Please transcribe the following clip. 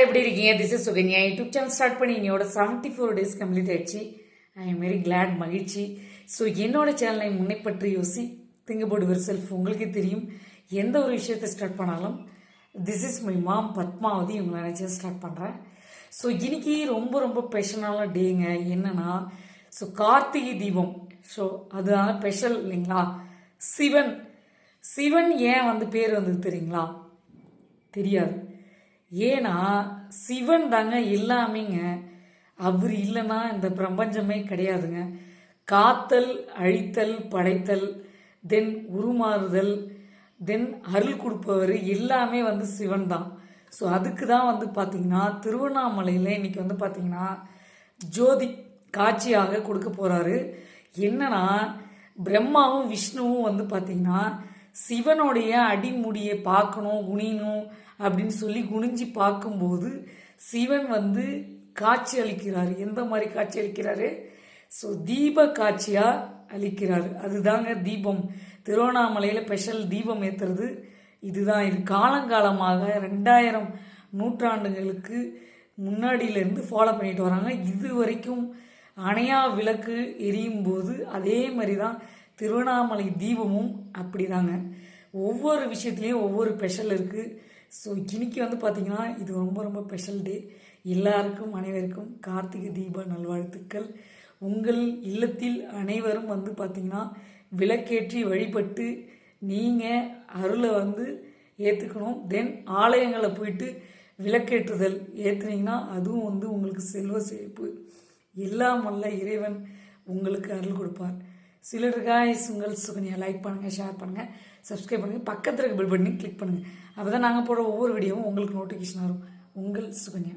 எப்படி இருக்கீங்க? This is Sukanya. YouTube channel start பண்ணி என்னோட செவன்ட்டி ஃபோர் டேஸ் கம்ப்ளீட் ஆயிடுச்சு. ஐ எம் வெரி கிளாட் மகிழ்ச்சி. ஸோ என்னோட சேனலை முன்னை பற்றி யோசி திங்க் அபவுட் யுவர் செல்ஃப் உங்களுக்கே தெரியும். எந்த ஒரு விஷயத்தை ஸ்டார்ட் பண்ணாலும் this is my mom Padmavathi இவங்க நினச்சி ஸ்டார்ட் பண்ணுறேன் ஸோ இன்னைக்கு ரொம்ப ரொம்ப ஸ்பெஷலான டேங்க என்னன்னா ஸோ கார்த்திகை தீபம். ஸோ அதுதான் ஸ்பெஷல் இல்லைங்களா? சிவன். சிவன் ஏன் வந்து பேர் வந்தது தெரியுங்களா? தெரியாது. ஏன்னா சிவன் தாங்க எல்லாமேங்க அவர் இல்லைன்னா இந்த பிரபஞ்சமே கிடையாதுங்க. காத்தல் அழித்தல் படைத்தல் தென் உருமாறுதல் தென் அருள் கொடுப்பவர் எல்லாமே வந்து சிவன் தான். ஸோ அதுக்கு தான் வந்து பார்த்தீங்கன்னா திருவண்ணாமலையில் இன்றைக்கி வந்து பார்த்தீங்கன்னா ஜோதி காட்சியாக கொடுக்க போகிறாரு என்னன்னா பிரம்மாவும் விஷ்ணுவும் வந்து பார்த்தீங்கன்னா சிவனுடைய அடிமுடியை பார்க்கணும் குனியணும் அப்படின்னு சொல்லி குனிஞ்சு பார்க்கும்போது சிவன் வந்து காட்சி அளிக்கிறார். எந்த மாதிரி காட்சி அளிக்கிறாரு? ஸோ தீப காட்சியா அளிக்கிறார். அதுதாங்க தீபம். திருவண்ணாமலையில் ஸ்பெஷல் தீபம் ஏத்துறது இதுதான். இது காலங்காலமாக ரெண்டாயிரம் நூற்றாண்டுகளுக்கு முன்னாடியிலேருந்து ஃபாலோ பண்ணிட்டு வராங்க. இது வரைக்கும் அணையா விளக்கு எரியும் போது அதே மாதிரி தான் திருவண்ணாமலை தீபமும் அப்படிதாங்க. ஒவ்வொரு விஷயத்துலேயும் ஒவ்வொரு ஸ்பெஷல் இருக்குது ஸோ இன்னைக்கு வந்து பார்த்திங்கன்னா இது ரொம்ப ரொம்ப ஸ்பெஷல் டே எல்லாருக்கும் அனைவருக்கும் கார்த்திகை தீப நல்வாழ்த்துக்கள். உங்கள் இல்லத்தில் அனைவரும் வந்து பார்த்திங்கன்னா விளக்கேற்றி வழிபட்டு நீங்கள் அருளை வந்து ஏற்றுக்கணும் தென் ஆலயங்களை போயிட்டு விளக்கேற்றுதல் ஏற்றுனீங்கன்னா அதுவும் வந்து உங்களுக்கு செல்வ செழிப்பு. எல்லாம் வல்ல இறைவன் உங்களுக்கு அருள் கொடுப்பார். சிலர் காய்ஸ் உங்கள் சுகன்யா லைக் பண்ணுங்கள் ஷேர் பண்ணுங்கள் சப்ஸ்கிரைப் பண்ணுங்கள் பக்கத்தில் இருக்க பில் பண்ணி கிளிக் பண்ணுங்கள் அப்போ தான் நாங்கள் போடுற ஒவ்வொரு வீடியோவும் உங்களுக்கு நோட்டிஃபிகேஷன் வரும். உங்கள் சுகன்யா.